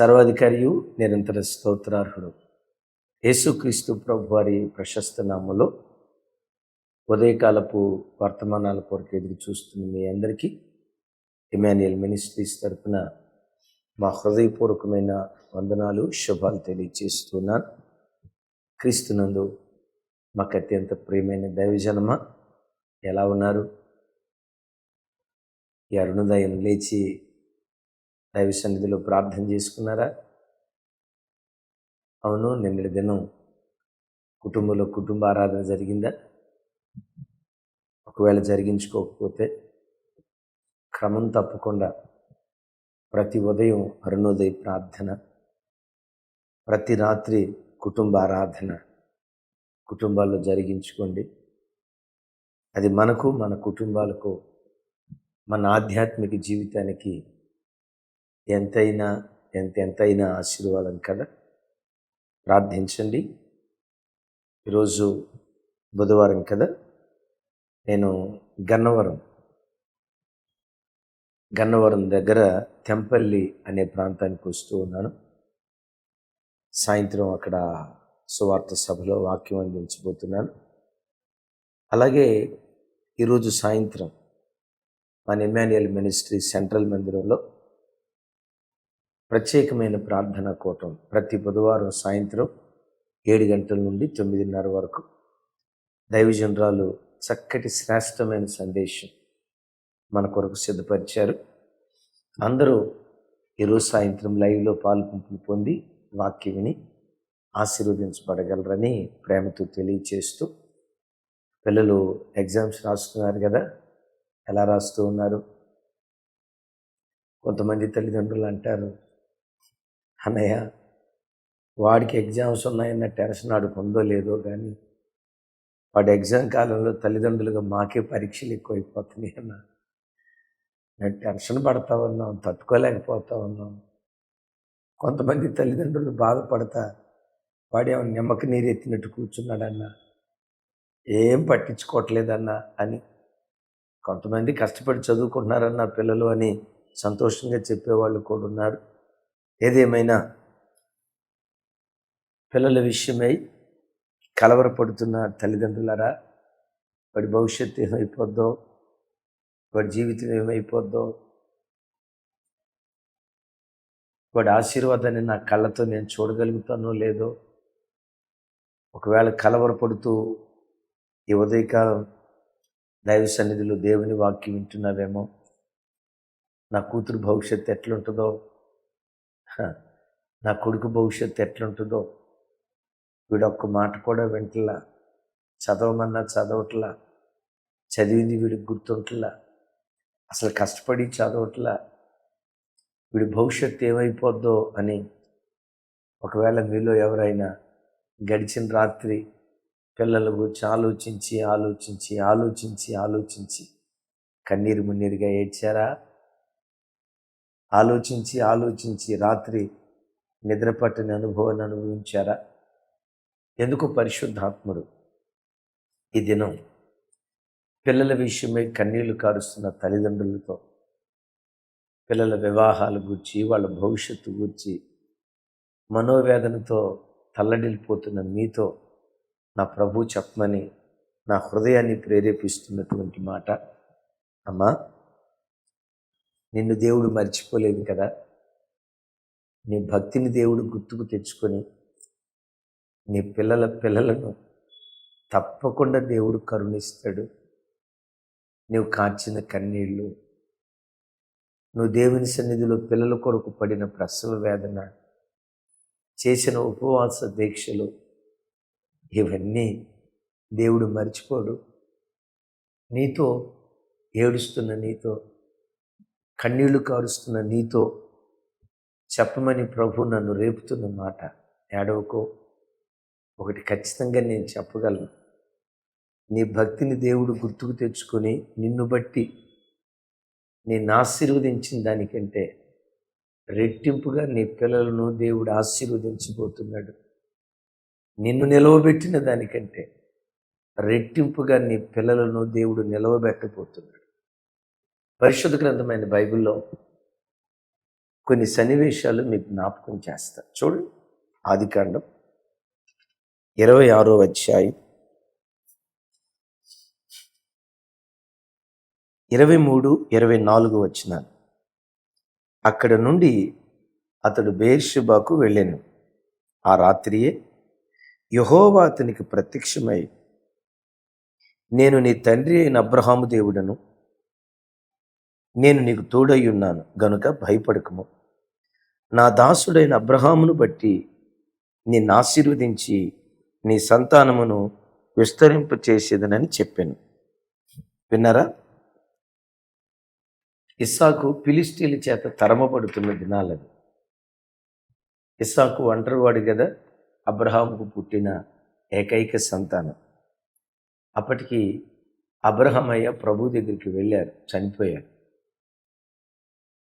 సర్వాధికారియు నిరంతర స్తోత్రార్హుడు. యేసుక్రీస్తు ప్రభు వారి ప్రశస్త నామములో ఉదయకాలపు వర్తమానాల కొరకు ఎదురు చూస్తున్న మీ అందరికీ ఇమాన్యుయల్ మినిస్ట్రీస్ తరపున మా హృదయపూర్వకమైన వందనాలు శుభాలు తెలియజేస్తున్నాను. క్రీస్తునందు మాకు అత్యంత ప్రియమైన దైవజనమ ఎలా ఉన్నారు? ఈ అరుణోదయం లేచి దైవ సన్నిధిలో ప్రార్థన చేసుకున్నారా? అవును నిన్నటి దినం కుటుంబంలో కుటుంబ ఆరాధన జరిగిందా? ఒకవేళ జరిగించుకోకపోతే క్రమం తప్పకుండా ప్రతి ఉదయం అరుణోదయ ప్రార్థన ప్రతి రాత్రి కుటుంబ ఆరాధన కుటుంబాల్లో జరిగించుకోండి. అది మనకు మన కుటుంబాలకు మన ఆధ్యాత్మిక జీవితానికి ఎంతైనా ఎంత ఎంతైనా ఆశీర్వాదం కదా? ప్రార్థించండి. ఈరోజు బుధవారం కదా? నేను గన్నవరం గన్నవరం దగ్గర తెంపల్లి అనే ప్రాంతానికి వస్తూ ఉన్నాను. సాయంత్రం అక్కడ సువార్త సభలో వాక్యం అందించబోతున్నాను. అలాగే ఈరోజు సాయంత్రం మన ఇమాన్యుయల్ మినిస్ట్రీ సెంట్రల్ మందిరంలో ప్రత్యేకమైన ప్రార్థన కూటం ప్రతి బుధవారం సాయంత్రం ఏడు గంటల నుండి తొమ్మిదిన్నర వరకు దైవజనరాలు చక్కటి శ్రేష్టమైన సందేశం మన కొరకు సిద్ధపరిచారు. అందరూ ఈరోజు సాయంత్రం లైవ్లో పాల్పంపులు పొంది వాక్య విని ఆశీర్వదించబడగలరని ప్రేమతో తెలియచేస్తూ పిల్లలు ఎగ్జామ్స్ రాస్తున్నారు కదా ఎలా రాస్తూ ఉన్నారు? కొంతమంది తల్లిదండ్రులు అంటారు అన్నయ్య వాడికి ఎగ్జామ్స్ ఉన్నాయన్న టెన్షన్ ఆడికి ఉందో లేదో కానీ వాడు ఎగ్జామ్ కాలంలో తల్లిదండ్రులుగా మాకే పరీక్షలు ఎక్కువైపోతున్నాయి అన్న. నేను టెన్షన్ పడతా ఉన్నాం తట్టుకోలేకపోతా ఉన్నాం. కొంతమంది తల్లిదండ్రులు బాధపడతా వాడేమో నిమ్మకి నీరు ఎత్తినట్టు కూర్చున్నాడన్న. ఏం పట్టించుకోవట్లేదన్న అని. కొంతమంది కష్టపడి చదువుకుంటున్నారన్న పిల్లలు అని సంతోషంగా చెప్పేవాళ్ళు కూడా ఉన్నారు. ఏదేమైనా పిల్లల విషయమై కలవరపడుతున్న తల్లిదండ్రులరా వాడి భవిష్యత్తు ఏమైపోద్దో వాడి జీవితం ఏమైపోద్దో వాడి ఆశీర్వాదాన్ని నా కళ్ళతో నేను చూడగలుగుతానో లేదో ఒకవేళ కలవరపడుతూ ఈ ఉదయకాలం దైవ సన్నిధిలో దేవుని వాక్యం వింటున్నావేమో నా కూతురు భవిష్యత్తు ఎట్లుంటుందో నా కొడుకు భవిష్యత్తు ఎట్లుంటుందో వీడొక్క ఒక్క మాట కూడా వింటలా చదవమన్నా చదవట్లా చదివింది వీడికి గుర్తుంటలా అసలు కష్టపడి చదవట్లా వీడి భవిష్యత్తు ఏమైపోద్దో అని ఒకవేళ మీలో ఎవరైనా గడిచిన రాత్రి పిల్లల గురించి ఆలోచించి ఆలోచించి ఆలోచించి ఆలోచించి కన్నీరు మున్నీరుగా ఏడ్చారా? ఆలోచించి ఆలోచించి రాత్రి నిద్రపట్టని అనుభవాన్ని అనుభవించారా? ఎందుకు పరిశుద్ధాత్ముడు ఈ దినం? పిల్లల విషయమై కన్నీళ్ళు కారుస్తున్న తల్లిదండ్రులతో పిల్లల వివాహాల గురించి వాళ్ళ భవిష్యత్తు గురించి మనోవేదనతో తల్లడిల్లిపోతున్న మీతో నా ప్రభు చెప్పమని నా హృదయాన్ని ప్రేరేపిస్తున్నటువంటి మాట. అమ్మా నిన్ను దేవుడు మర్చిపోలేదు కదా. నీ భక్తిని దేవుడు గుర్తుకు తెచ్చుకొని నీ పిల్లల పిల్లలను తప్పకుండా దేవుడు కరుణిస్తాడు. నువ్వు కార్చిన కన్నీళ్ళు నువ్వు దేవుని సన్నిధిలో పిల్లల కొరకు పడిన ప్రసవ వేదన చేసిన ఉపవాస దీక్షలు ఇవన్నీ దేవుడు మర్చిపోడు. నీతో ఏడుస్తున్న నీతో కన్నీళ్ళు కారుస్తున్న నీతో చెప్పమని ప్రభు నన్ను రేపుతున్న మాట ఏడవకో. ఒకటి ఖచ్చితంగా నేను చెప్పగలను. నీ భక్తిని దేవుడు గుర్తుకు తెచ్చుకొని నిన్ను బట్టి నేను ఆశీర్వదించిన దానికంటే రెట్టింపుగా నీ పిల్లలను దేవుడు ఆశీర్వదించబోతున్నాడు. నిన్ను నిలవబెట్టిన దానికంటే రెట్టింపుగా నీ పిల్లలను దేవుడు నిలవబెట్టబోతున్నాడు. పరిశుద్ధ గ్రంథమైన బైబిల్లో కొన్ని సన్నివేశాలు మీకు జ్ఞాపకం చేస్తా చూడు ఆదికాండం ఇరవై ఆరో అధ్యాయం ఇరవై మూడు ఇరవై నాలుగు వచ్చినాను అక్కడ నుండి అతడు బేర్షుబాకు వెళ్ళాను. ఆ రాత్రియే యహోవా అతనికి ప్రత్యక్షమై నేను నీ తండ్రి అయిన అబ్రహాము దేవుడను నేను నీకు తోడై ఉన్నాను. గనుక భయపడకము. నా దాసుడైన అబ్రహామును బట్టి నిన్ను ఆశీర్వదించి నీ సంతానమును విస్తరింప చేసేదనని చెప్పాను. విన్నారా? ఇస్సాకు పిలిస్టీల చేత తరమబడుతున్న దినాలవి ఇస్సాకు ఒంటరివాడు కదా అబ్రహాముకు పుట్టిన ఏకైక సంతానం. అప్పటికి అబ్రహమయ్య ప్రభు దగ్గరికి వెళ్ళారు చనిపోయారు.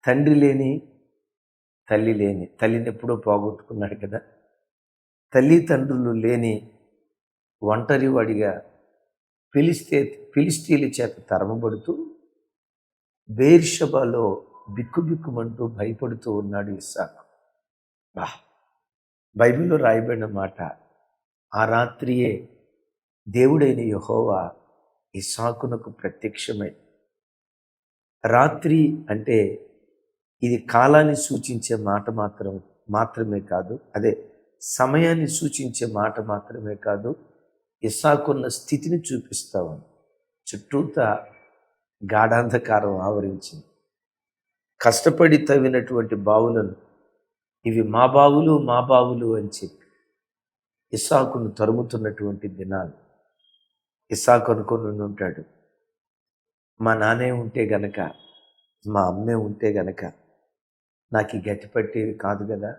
తండ్రి లేని తల్లి లేని తల్లిని ఎప్పుడో పోగొట్టుకున్నాడు కదా. తల్లి తండ్రులు లేని ఒంటరి వాడిగా ఫిలిస్తే ఫిలిస్తీన్ల చేత తరమబడుతూ బేర్షబాలో బిక్కుబిక్కుమంటూ భయపడుతూ ఉన్నాడు ఇస్సాకు. బా బైబిల్లో రాయబడిన మాట ఆ రాత్రియే దేవుడైన యహోవా ఇసాకునకు ప్రత్యక్షమై రాత్రి అంటే ఇది కాలాన్ని సూచించే మాట మాత్రం మాత్రమే కాదు. అదే సమయాన్ని సూచించే మాట మాత్రమే కాదు. ఇసాకున్న స్థితిని చూపిస్తాము చుట్టూతా గాఢాంధకారం ఆవరించింది. కష్టపడి తవ్వినటువంటి బావులను ఇవి మా బావులు మా బావులు అని చెప్పి ఇసాకును తరుముతున్నటువంటి దినాలు. ఇసాకు అనుకుని ఉంటాడు మా నానే ఉంటే గనక మా అమ్మే ఉంటే గనక నాకు ఈ గట్టి కాదు కదా.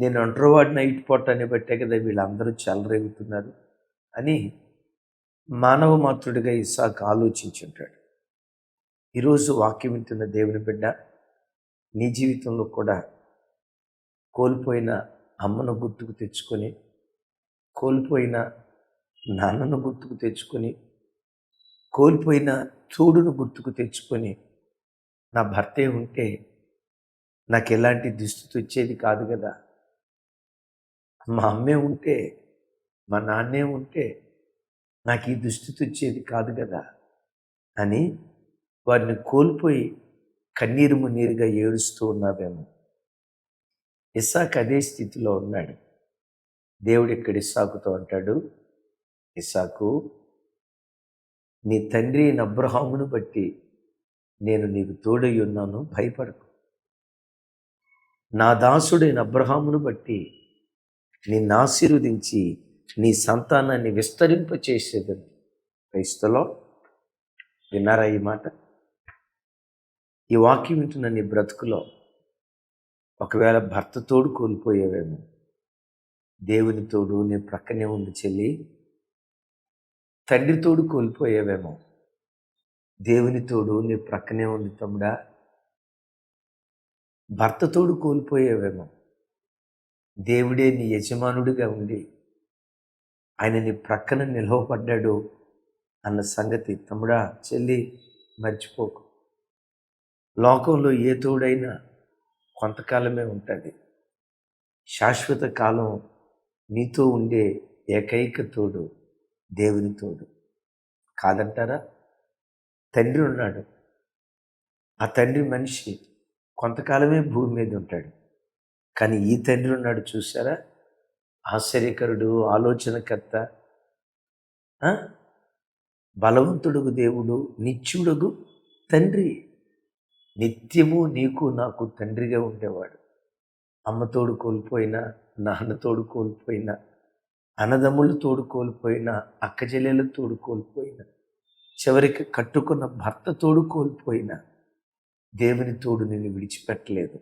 నేను ఒంటరివాడిన ఇటు పొట్టని బట్టే కదా వీళ్ళందరూ చెలరేగుతున్నారు అని మానవ మాతృడిగా ఇసాక్ ఆలోచించుంటాడు. ఈరోజు వాక్యం వింటున్న దేవుని బిడ్డ నీ జీవితంలో కూడా కోల్పోయిన అమ్మను గుర్తుకు తెచ్చుకొని కోల్పోయిన నాన్నను గుర్తుకు తెచ్చుకొని కోల్పోయిన చూడును గుర్తుకు తెచ్చుకొని నా భర్తే ఉంటే నాకు ఎలాంటి దుస్థితి వచ్చేది కాదు కదా. మా అమ్మే ఉంటే మా నాన్నే ఉంటే నాకు ఈ దుస్థితి వచ్చేది కాదు కదా. అని వారిని కోల్పోయి కన్నీరు మున్నీరుగా ఏడుస్తూ ఉన్నావేమో. ఇసాక్ అదే స్థితిలో ఉన్నాడు. దేవుడు ఇక్కడ ఇసాకుతో అంటాడు ఇసాకు నీ తండ్రి అయిన అబ్రహామును బట్టి నేను నీకు తోడై ఉన్నాను భయపడకు. నా దాసుడైన అబ్రహామును బట్టి నిన్ను ఆశీర్వదించి నీ సంతానాన్ని విస్తరింపచేసేదని. క్రైస్తలో విన్నారా ఈ మాట? ఈ వాక్యం వింటున్న నీ బ్రతుకులో ఒకవేళ భర్త తోడు కోల్పోయేవేమో దేవుని తోడు నీ ప్రక్కనే ఉంది చెల్లి తండ్రి తోడు కోల్పోయేవేమో దేవుని తోడు నీ ప్రక్కనే ఉంది తమ్ముడా భర్త తోడు కోల్పోయేవేమో. దేవుడే నీ యజమానుడిగా ఉండి ఆయన నీ ప్రక్కన నిలవబడ్డాడు అన్న సంగతి తమ్ముడా చెల్లి మర్చిపోకు. లోకంలో ఏ తోడైనా కొంతకాలమే ఉంటుంది. శాశ్వత కాలం నీతో ఉండే ఏకైక తోడు దేవుని తోడు. కాదంటారా? తండ్రి ఉన్నాడు. ఆ తండ్రి మనిషి కొంతకాలమే భూమి మీద ఉంటాడు. కానీ ఈ తండ్రి ఉన్నాడు చూసారా ఆశ్చర్యకరుడు ఆలోచనకర్త బలవంతుడుగు దేవుడు నిత్యుడుగు తండ్రి. నిత్యము నీకు నాకు తండ్రిగా ఉండేవాడు. అమ్మతోడు కోల్పోయినా నాన్నతోడు కోల్పోయినా అన్నదమ్ములు తోడు కోల్పోయినా అక్కచెల్లెలు తోడు కోల్పోయినా చివరికి కట్టుకున్న భర్త తోడు కోల్పోయినా దేవుని తోడు నిన్ను విడిచిపెట్టలేదు.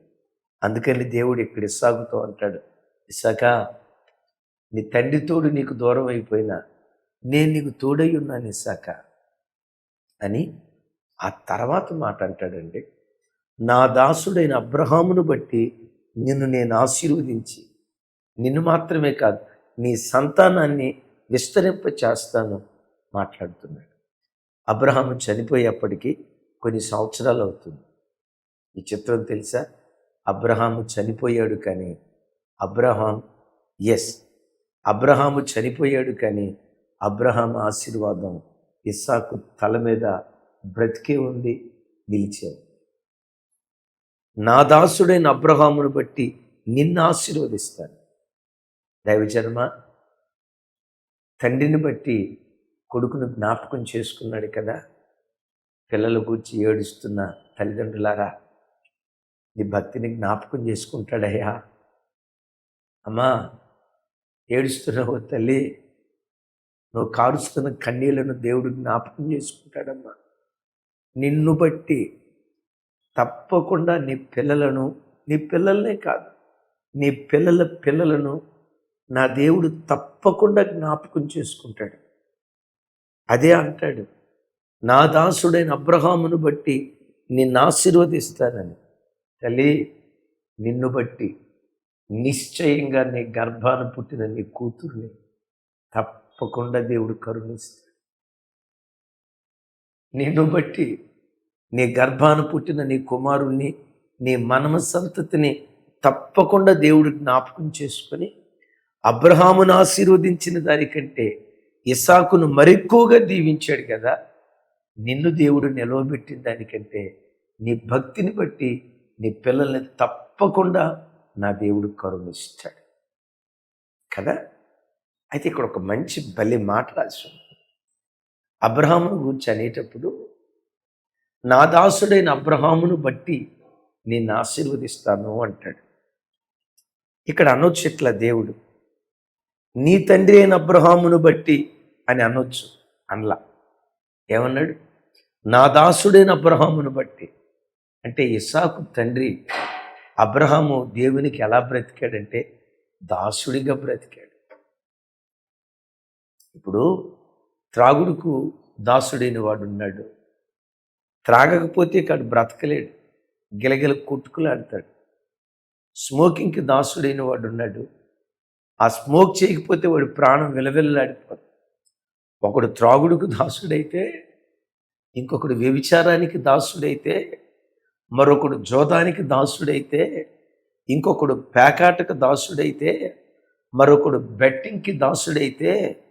అందుకని దేవుడు ఇక్కడ ఇస్సాకుతో అంటాడు ఇసాక నీ తండ్రి తోడు నీకు దూరం అయిపోయినా నేను నీకు తోడై ఉన్నాను ఇసాక అని ఆ తర్వాత మాట అంటాడండి. నా దాసుడైన అబ్రహామును బట్టి నిన్ను నేను ఆశీర్వదించి నిన్ను మాత్రమే కాదు నీ సంతానాన్ని విస్తరింప చేస్తాను మాట్లాడుతున్నాడు. అబ్రహాము చనిపోయేప్పటికీ కొన్ని సంవత్సరాలు అవుతుంది. ఈ చిత్రం తెలుసా? అబ్రహాము చనిపోయాడు కానీ అబ్రహాం ఎస్ అబ్రహాము చనిపోయాడు కానీ అబ్రహాం ఆశీర్వాదం ఇస్సాకు తల మీద బ్రతికే ఉంది నిలిచావు నా దాసుడైన అబ్రహామును బట్టి నిన్ను ఆశీర్వదిస్తాను. దైవజన్మ తండ్రిని బట్టి కొడుకును జ్ఞాపకం చేసుకున్నాడు కదా? పిల్లల గురించి ఏడుస్తున్న తల్లిదండ్రులారా నీ భక్తిని జ్ఞాపకం చేసుకుంటాడయ్యా. అమ్మా ఏడుస్తున్నావు తల్లి. నువ్వు కారుస్తున్న కన్నీళ్ళను దేవుడు జ్ఞాపకం చేసుకుంటాడమ్మా. నిన్ను బట్టి తప్పకుండా నీ పిల్లలను నీ పిల్లలనే కాదు నీ పిల్లల పిల్లలను నా దేవుడు తప్పకుండా జ్ఞాపకం చేసుకుంటాడు. అదే అంటాడు నా దాసుడైన అబ్రహామును బట్టి నిన్ను ఆశీర్వదిస్తానని. తల్లి నిన్ను బట్టి నిశ్చయంగా నీ గర్భాన పుట్టిన నీ కూతుర్ని తప్పకుండా దేవుడు కరుణిస్తాడు. నిన్ను బట్టి నీ గర్భాన పుట్టిన నీ కుమారుణ్ణి నీ మనమ సంతతిని తప్పకుండా దేవుడు జ్ఞాపకం చేసుకొని అబ్రహామును ఆశీర్వదించిన దానికంటే ఇసాకును మరెక్కువగా దీవించాడు కదా నిన్ను దేవుడు నిలవబెట్టిన దానికంటే నీ భక్తిని బట్టి నీ పిల్లల్ని తప్పకుండా నా దేవుడు కరుణిస్తాడు. కదా? అయితే ఇక్కడ ఒక మంచి బలి మాట రాసి ఉంది. అబ్రహామును గురించి అనేటప్పుడు నా దాసుడైన అబ్రహామును బట్టి నేను ఆశీర్వదిస్తాను అంటాడు. ఇక్కడ అనొచ్చు ఇట్లా దేవుడు నీ తండ్రి అయిన అబ్రహామును బట్టి అని అనొచ్చు అనలా. ఏమన్నాడు? నా దాసుడైన అబ్రహామును బట్టి. అంటే ఇసాకు తండ్రి అబ్రహాము దేవునికి ఎలా బ్రతికాడంటే దాసుడిగా బ్రతికాడు. ఇప్పుడు త్రాగుడుకు దాసుడైన వాడు ఉన్నాడు. త్రాగకపోతే కాడు బ్రతకలేడు. గిలగిల కొట్టుకులాడతాడు. స్మోకింగ్కి దాసుడైన వాడు ఉన్నాడు. ఆ స్మోక్ చేయకపోతే వాడు ప్రాణం విలవిల్లాడిపోతుంది ఒకడు త్రాగుడుకు దాసుడైతే ఇంకొకడు వ్యభిచారానికి దాసుడైతే మరొకడు జోదానికి దాసుడైతే ఇంకొకడు పేకాటకు దాసుడైతే మరొకడు బెట్టింగ్కి దాసుడైతే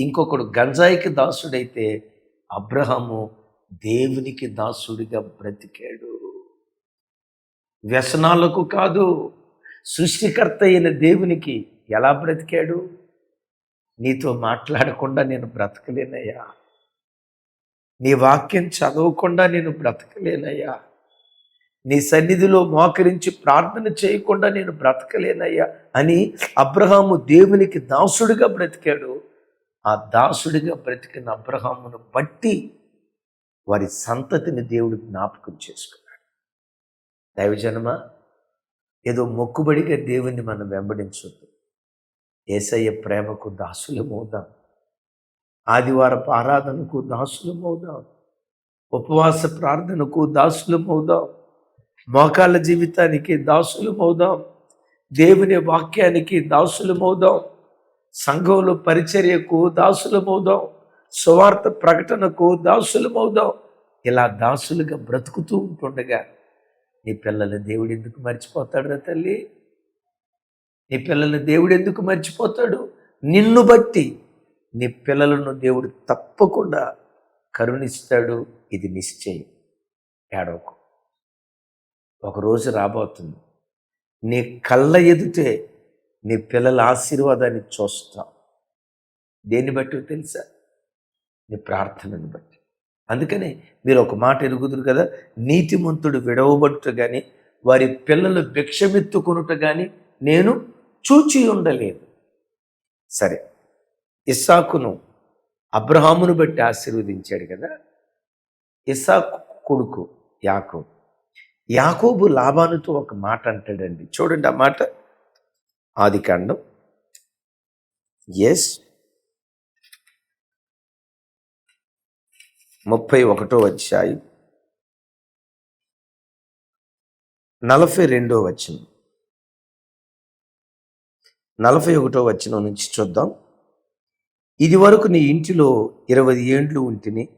ఇంకొకడు గంజాయికి దాసుడైతే అబ్రహము దేవునికి దాసుడిగా బ్రతికాడు. వ్యసనాలకు కాదు సృష్టికర్త అయిన దేవునికి ఎలా బ్రతికాడు? నీతో మాట్లాడకుండా నేను బ్రతకలేనయ్యా. నీ వాక్యం చదవకుండా నేను బ్రతకలేనయ్యా. నీ సన్నిధిలో మోకరించి ప్రార్థన చేయకుండా నేను బ్రతకలేనయ్యా అని అబ్రహాము దేవునికి దాసుడిగా బ్రతికాడు. ఆ దాసుడిగా బ్రతికిన అబ్రహామును బట్టి వారి సంతతిని దేవుడు జ్ఞాపకం చేసుకున్నాడు. దైవజనమ ఏదో మొక్కుబడిగా దేవుణ్ణి మనం వెంబడించొద్దు. ఏసయ్య ప్రేమకు దాసులమవుదాం. ఆదివారపు ఆరాధనకు దాసులమవుదాం. ఉపవాస ప్రార్థనకు దాసులమవుదాం. మోకాళ్ళ జీవితానికి దాసులమవుదాం. దేవుని వాక్యానికి దాసులమవుదాం. సంఘంలో పరిచర్యకు దాసులమవుదాం. సువార్త ప్రకటనకు దాసులమవుదాం. ఇలా దాసులుగా బ్రతుకుతూ ఉంటుండగా నీ పిల్లలు దేవుడు ఎందుకు మర్చిపోతాడురా తల్లి? నీ పిల్లల దేవుడు ఎందుకు మర్చిపోతాడు? నిన్ను బట్టి నీ పిల్లలను దేవుడు తప్పకుండా కరుణిస్తాడు. ఇది నిశ్చయం. ఏడవకు. ఒకరోజు రాబోతుంది. నీ కళ్ళ ఎదుటే నీ పిల్లల ఆశీర్వాదాన్ని చూస్తాం. దేన్ని బట్టి తెలుసా? నీ ప్రార్థనను బట్టి. అందుకని మీరు ఒక మాట ఎరుగుదురు కదా? నీతిమంతుడు విడవబడుట కానీ వారి పిల్లలు భిక్షమెత్తుకొనుట కానీ నేను చూచి ఉండలేదు. సరే ఇస్సాకును అబ్రహామును బట్టి ఆశీర్వదించాడు కదా? ఇస్సాకు కొడుకు యాకూబ్. యాకోబు లాభానుతో ఒక మాట అంటాడండి. చూడండి ఆ మాట. ఆది కాండం. ఎస్. ముప్పై ఒకటో అధ్యాయం. నలభై రెండో వచనం. నలభై ఒకటో వచనం నుంచి చూద్దాం. ఇది వరకు నీ ఇంటిలో ఇరవై ఏండ్లు ఉంటిని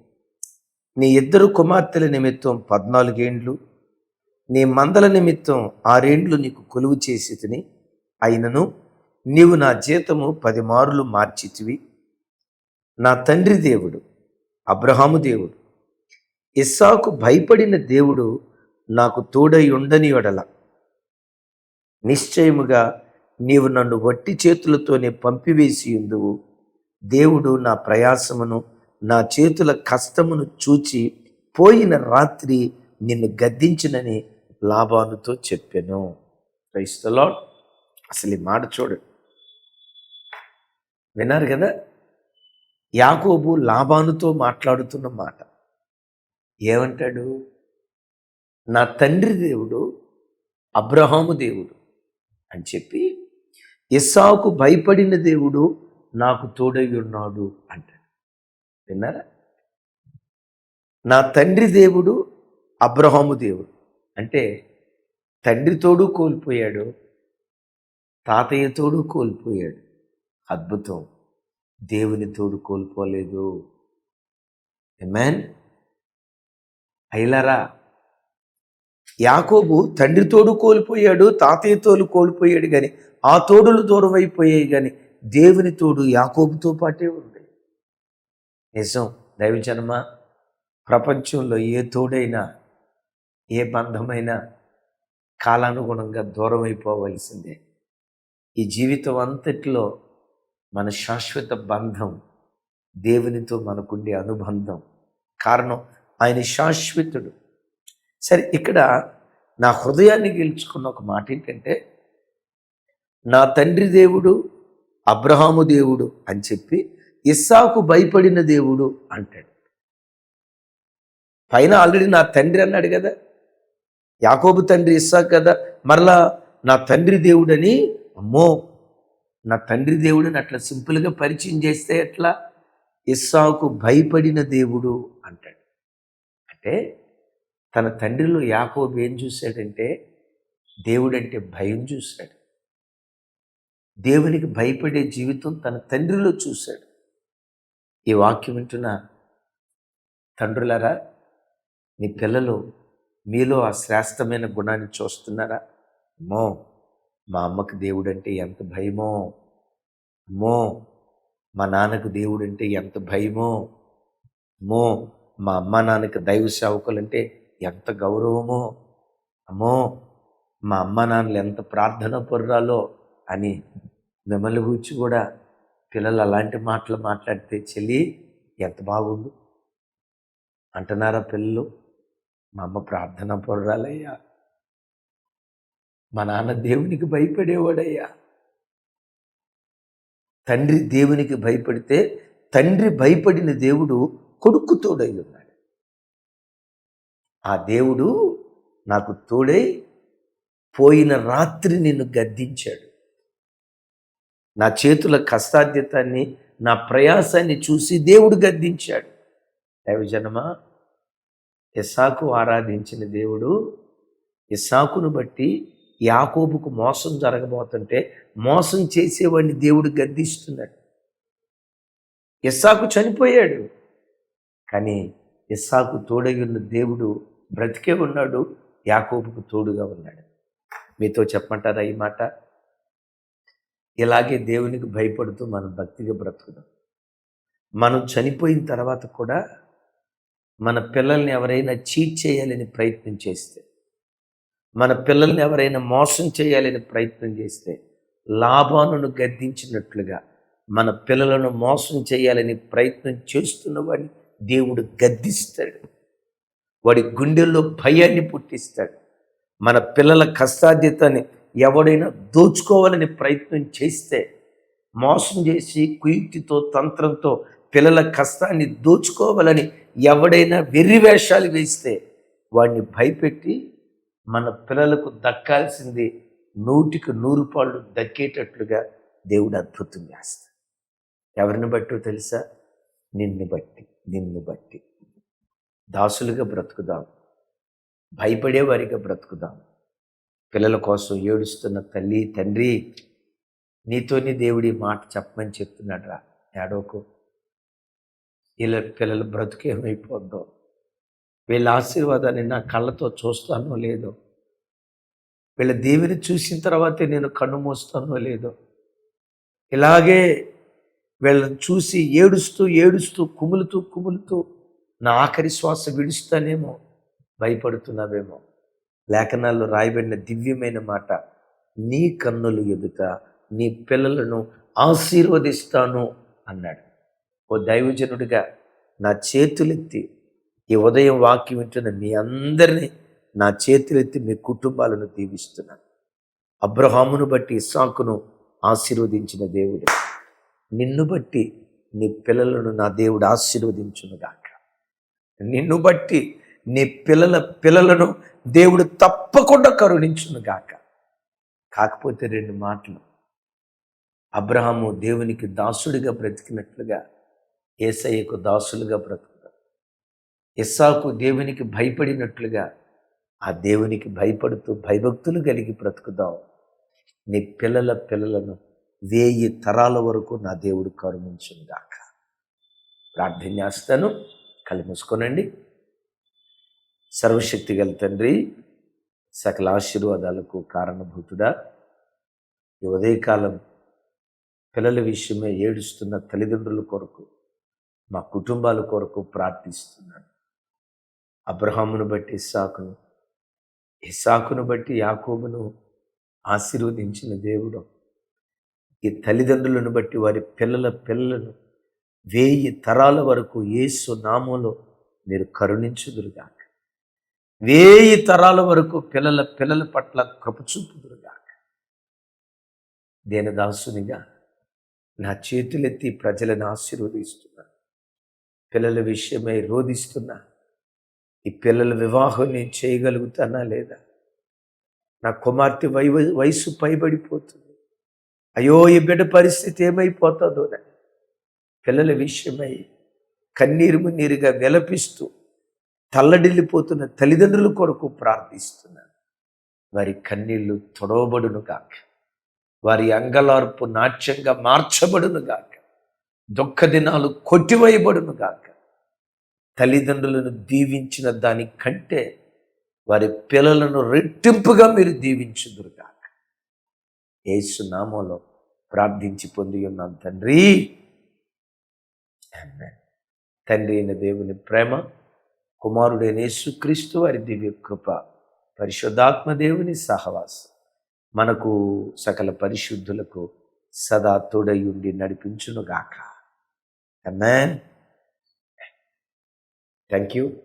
నీ ఇద్దరు కుమార్తెల నిమిత్తం పద్నాలుగేండ్లు నీ మందల నిమిత్తం ఆరేండ్లు నీకు కొలువు చేసి తిని అయినను నీవు నా జీతము పది మారులు మార్చితివి. నా తండ్రి దేవుడు అబ్రహాము దేవుడు ఇస్సాకు భయపడిన దేవుడు నాకు తోడై ఉండని ఎడల నిశ్చయముగా నీవు నన్ను వట్టి చేతులతోనే పంపివేసి ఉందువు. దేవుడు నా ప్రయాసమును నా చేతుల కష్టమును చూచి పోయిన రాత్రి నిన్ను గద్దించినని లాభానుతో చెప్పాను. క్రైస్తలో అసలు ఈ మాట చూడు. విన్నారు కదా? యాకోబు లాభానుతో మాట్లాడుతున్న మాట. ఏమంటాడు? నా తండ్రి దేవుడు అబ్రహాము దేవుడు అని చెప్పి ఇస్సాకు భయపడిన దేవుడు నాకు తోడై ఉన్నాడు అంటాడు. విన్నారా? నా తండ్రి దేవుడు అబ్రహాము దేవుడు. అంటే తండ్రి తోడు కోల్పోయాడు తాతయ్య తోడు కోల్పోయాడు. అద్భుతం. దేవుని తోడు కోల్పోలేదు. మ్యాన్ అయిలరా? యాకోబు తండ్రి తోడు కోల్పోయాడు తాతయ్య తోడు కోల్పోయాడు కానీ ఆ తోడులు దూరం అయిపోయాయి కానీ దేవుని తోడు యాకోబుతో పాటే ఉంది. నిజం. దైవజన్మ ప్రపంచంలో ఏ తోడైనా ఏ బంధమైనా కాలానుగుణంగా దూరం అయిపోవలసిందే ఈ జీవితం అంతటిలో మన శాశ్వత బంధం దేవునితో మనకుండే అనుబంధం కారణం ఆయన శాశ్వతుడు. సరే ఇక్కడ నా హృదయాన్ని గెలుచుకున్న ఒక మాట ఏంటంటే నా తండ్రి దేవుడు అబ్రహాము దేవుడు అని చెప్పి ఇస్సాకు భయపడిన దేవుడు అంటాడు. పైన ఆల్రెడీ నా తండ్రి అన్నాడు కదా యాకోబు తండ్రి ఇస్సాకు కదా మరలా నా తండ్రి దేవుడని అమ్మో నా తండ్రి దేవుడని అట్లా సింపుల్గా పరిచయం చేస్తే ఎట్లా? ఇస్సాకు భయపడిన దేవుడు అంటాడు. అంటే తన తండ్రిలో యాకోబు ఏం చూశాడంటే దేవుడంటే భయం చూశాడు. దేవునికి భయపడే జీవితం తన తండ్రిలో చూశాడు. ఈ వాక్యం వింటున్న తండ్రులారా మీ పిల్లలు మీలో ఆ శ్రేష్టమైన గుణాన్ని చూస్తున్నారా? అమ్మో మా అమ్మకు దేవుడు అంటే ఎంత భయమో. అమ్మో మా నాన్నకు దేవుడు అంటే ఎంత భయమో. అమ్మో మా అమ్మ నాన్నకి దైవ సేవకులంటే ఎంత గౌరవమో. అమ్మో మా అమ్మ నాన్నలు ఎంత ప్రార్థన పొర్రాలో అని మిమ్మల్ని గురించి కూడా పిల్లలు అలాంటి మాటలు మాట్లాడితే చెల్లి ఎంత బాగుండు? అంటున్నారా పిల్లలు? మా అమ్మ ప్రార్థన పొర్రాలయ్యా. మా నాన్న దేవునికి భయపడేవాడయ్యా. తండ్రి దేవునికి భయపడితే తండ్రి భయపడిన దేవుడు కొడుకు తోడై ఉన్నాడు. ఆ దేవుడు నాకు తోడై పోయిన రాత్రి నిన్ను గద్దించాడు. నా చేతుల కష్టాధ్యతాన్ని నా ప్రయాసాన్ని చూసి దేవుడు గద్దించాడు. దైవజనమా ఇస్సాకు ఆరాధించిన దేవుడు ఇస్సాకును బట్టి యాకోబుకు మోసం జరగబోతుంటే మోసం చేసేవాడిని దేవుడు గద్దిస్తున్నాడు. ఇస్సాకు చనిపోయాడు. కానీ ఇస్సాకు తోడై ఉన్న దేవుడు బ్రతికే ఉన్నాడు. యాకోబుకు తోడుగా ఉన్నాడు. మీతో చెప్పమంటారా ఈ మాట? ఇలాగే దేవునికి భయపడుతూ మనం భక్తిగా బ్రతుకుదాం. మనం చనిపోయిన తర్వాత కూడా మన పిల్లల్ని ఎవరైనా చీట్ చేయాలని ప్రయత్నం చేస్తే మన పిల్లల్ని ఎవరైనా మోసం చేయాలని ప్రయత్నం చేస్తే లాభాలను గద్దించినట్లుగా మన పిల్లలను మోసం చేయాలని ప్రయత్నం చేస్తున్న వాడిని దేవుడు గద్దిస్తాడు. వాడి గుండెల్లో భయాన్ని పుట్టిస్తాడు. మన పిల్లల కష్టాధ్యతని ఎవడైనా దోచుకోవాలని ప్రయత్నం చేస్తే మోసం చేసి కుయుక్తితో తంత్రంతో పిల్లల కష్టాన్ని దోచుకోవాలని ఎవడైనా వెర్రి వేషాలు వేస్తే వాడిని భయపెట్టి మన పిల్లలకు దక్కాల్సింది నూటికి నూరు పాళ్ళు దక్కేటట్లుగా దేవుడు అద్భుతం చేస్తాడు. ఎవరిని బట్టో తెలుసా? నిన్ను బట్టి నిన్ను బట్టి. దాసులుగా బ్రతుకుదాం. భయపడేవారిగా బ్రతుకుదాం. పిల్లల కోసం ఏడుస్తున్న తల్లి తండ్రి నీతోని దేవుడి మాట చెప్పమని చెప్తున్నాడు రా. ఏడోకు వీళ్ళ పిల్లల బ్రతుకు ఏమైపోద్దో? వీళ్ళ ఆశీర్వాదాన్ని నా కళ్ళతో చూస్తానో లేదో? వీళ్ళ దేవిని చూసిన తర్వాతే నేను కన్ను మూస్తానో లేదో? ఇలాగే వీళ్ళని చూసి ఏడుస్తూ ఏడుస్తూ కుములుతూ కుములుతూ నా ఆఖరి శ్వాస విడుస్తానేమో భయపడుతున్నావేమో? లేఖనాల్లో రాయబడిన దివ్యమైన మాట నీ కన్నులు ఎదుట నీ పిల్లలను ఆశీర్వదిస్తాను అన్నాడు. ఓ దైవజనుడిగా నా చేతులెత్తి ఈ ఉదయం వాక్యం వింటున్న మీ అందరినీ నా చేతులెత్తి మీ కుటుంబాలను దీవిస్తున్నాను. అబ్రహామును బట్టి ఇస్సాకును ఆశీర్వదించిన దేవుడు. నిన్ను బట్టి నీ పిల్లలను నా దేవుడు ఆశీర్వదించునుగాక నిన్ను బట్టి నీ పిల్లల పిల్లలను దేవుడు తప్పకుండా కరుణించునుగాక కాకపోతే రెండు మాటలు. అబ్రహాము దేవునికి దాసుడిగా బ్రతికినట్లుగా ఏసయ్యకు దాసులుగా బ్రతుకుతారు. ఇస్సాకు దేవునికి భయపడినట్లుగా ఆ దేవునికి భయపడుతూ భయభక్తులు కలిగి బ్రతుకుదాం. నీ పిల్లల పిల్లలను వేయి తరాల వరకు నా దేవుడు కరుణించుగాక ప్రార్థన చేస్తాను. కళ్ళు మూసుకోనండి. సర్వశక్తి గల తండ్రి సకల ఆశీర్వాదాలకు కారణభూతుడా. ఈ ఉదయకాలం పిల్లల విషయమే ఏడుస్తున్న తల్లిదండ్రుల కొరకు మా కుటుంబాల కొరకు ప్రార్థిస్తున్నాను అబ్రహామును బట్టి ఇస్సాకును ఇస్సాకును బట్టి యాకోబును ఆశీర్వదించిన దేవుడు. ఈ తల్లిదండ్రులను బట్టి వారి పిల్లల పిల్లలను వేయి తరాల వరకు యేసు నామంలో మీరు కరుణించుదురుగాక. వేయి తరాల వరకు పిల్లల పిల్లల పట్ల కృపచూపుదురుగాక దేనదాసునిగా నా చేతులెత్తి ప్రజలను ఆశీర్వదిస్తున్నాను. పిల్లల విషయమై రోధిస్తున్నా. ఈ పిల్లల వివాహం నేను చేయగలుగుతానా లేదా? నా కుమార్తె వై వయసు పైబడిపోతుంది. అయ్యో ఈ బిడ్డ పరిస్థితి ఏమైపోతుందో పిల్లల విషయమై కన్నీరు మున్నీరుగా విలపిస్తూ తల్లడిల్లిపోతున్న తల్లిదండ్రుల కొరకు ప్రార్థిస్తున్నాను వారి కన్నీళ్ళు తొడవబడునుగాక. వారి అంగలార్పు నాట్యంగా మార్చబడునుగాక. దుఃఖ దినాలు కొట్టివేయబడును గాక. తల్లిదండ్రులను దీవించిన దానికంటే వారి పిల్లలను రెట్టింపుగా మీరు దీవించుదురుగాక యేసు నామంలో ప్రార్థించి పొంది ఉన్నాం తండ్రి. తండ్రి అయిన దేవుని ప్రేమ కుమారుడైన యేసుక్రీస్తు వారి దివ్య కృప పరిశుద్ధాత్మ దేవుని సహవాసం మనకు సకల పరిశుద్ధులకు సదా తోడయుండి నడిపించునుగాక Amen. Thank you.